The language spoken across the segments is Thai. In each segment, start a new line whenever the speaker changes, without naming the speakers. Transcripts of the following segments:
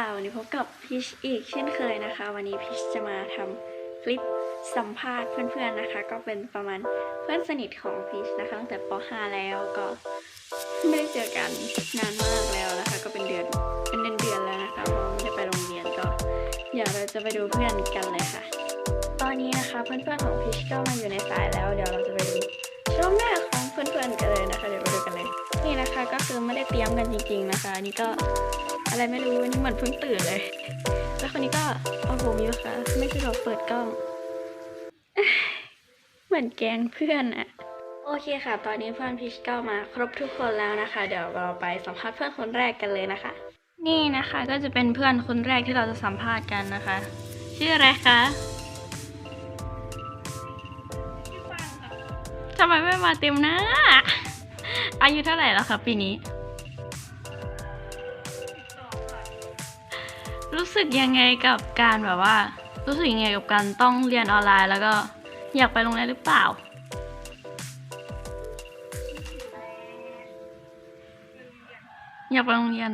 ค่ะวันนี้พบกับพิชอีกเช่นเคยนะคะ วันนี้พิชจะมาทำคลิปสัมภาษณ์เพื่อนๆนะคะ ก็เป็นประมาณเพื่อนสนิทของพิชนะคะตั้งแต่ป .5 แล้วก็ไม่ได้เจอกันนานมากแล้วนะคะ ก็เป็นเดือนเป็นเดือนเดือนแล้วนะคะเพราะไม่ได้ไปโรงเรียนก็เดี๋ยวเราจะไปดูเพื่อนกันเลยค่ะ ตอนนี้นะคะเพื่อนๆของพิชก็มาอยู่ในสายแล้วเดี๋ยวเราจะไปดูช่วงแรกของเพื่อนๆกันเลยนะคะ เดี๋ยวไปดูกันเลยนี่นะคะก็คือไม่ได้เตรียมกันจริง ๆ นะคะอันนี้ก็ อะไรไม่รู้วันนี้เหมือนเพิ่งตื่นเลย แล้วคนนี้ก็เอาผมอยู่ค่ะ ไม่สะดวกเปิดกล้อง เหมือนแกล้งเพื่อนอะโอเคค่ะ ตอนนี้เพื่อนพิชก็มาครบทุกคนแล้วนะคะ เดี๋ยวเราไปสัมภาษณ์เพื่อนคนแรกกันเลยนะคะ นี่นะคะก็จะเป็นเพื่อนคนแรกที่เราจะสัมภาษณ์กันนะคะ ชื่ออะไรคะทำไมไม่มาเต็มหน้า อายุเท่าไหร่แล้วคะปีนี้ รู้สึกยังไงกับการแบบว่า รู้สึกยังไงกับการต้องเรียนออนไลน์ แล้วก็อยากไปโรงเรียนหรือเปล่า อยากไปโรงเรียน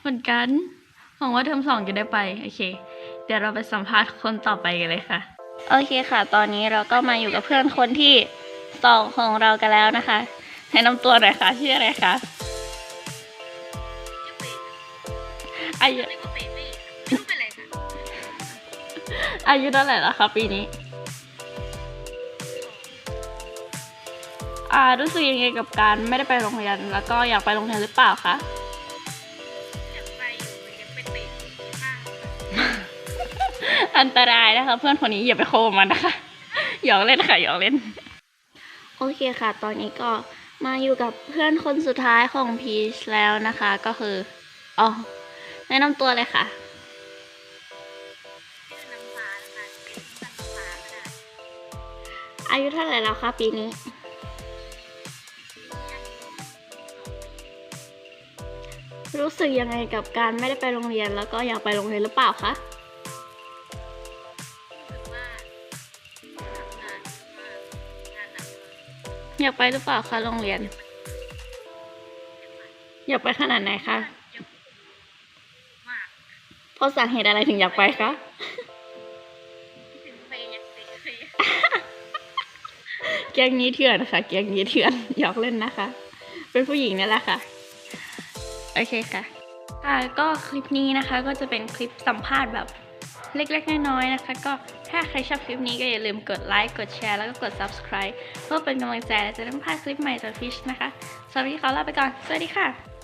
เหมือนกันหวังว่าเทอมสองจะได้ไปโอเค เดี๋ยวเราไปสัมภาษณ์คนต่อไปกันเลยค่ะ โอเคค่ะ ตอนนี้เราก็มาอยู่กับเพื่อนคนที่สองของเรากันแล้วนะคะแนะนำตัวหน่อยค่ะชื่ออะไรคะ อายุอายุเท่าไหร่แล้วคะปีนี้ อ่ารู้สึกยังไงกับการไม่ได้ไปโรงเรียนแล้วก็อยากไปโรงเรียนหรือเปล่าคะอันตรายนะคะ เพื่อนคนนี้อย่าไปโคมมันนะคะหยอกเล่นค่ะหยอกเล่น โอเคค่ะ ตอนนี้ก็มาอยู่กับเพื่อนคนสุดท้ายของพีชแล้วนะคะ ก็คืออ๋อ แนะนำตัวเลยค่ะอายุเท่าไหร่แล้วคะปีนี้รู้สึกยังไงกับการไม่ได้ไปโรงเรียนแล้วก็อยากไปโรงเรียนหรือเปล่าคะอยากไปหรือเปล่าคะโรงเรียน อยากไปขนาดไหนคะเพราะสาเหตุอะไรถึงอยากไปคะแก๊งนี้เถื่อนค่ะแก๊งนี้เถื่อนหยอกเล่นนะคะ เป็นผู้หญิงนี่แหละค่ะ โอเคค่ะค่ะก็คลิปนี้นะคะก็จะเป็นคลิปสัมภาษณ์แบบเล็กๆ น้อยๆ นะคะ ก็ถ้าใครชอบคลิปนี้ก็อย่าลืมกดไลค์ กดแชร์ แล้วก็กด subscribe เพื่อเป็นกำลังใจและจะได้ไม่พลาดคลิปใหม่จากฟิชนะคะสำหรับวันนี้ขอลาไปก่อน สวัสดีค่ะ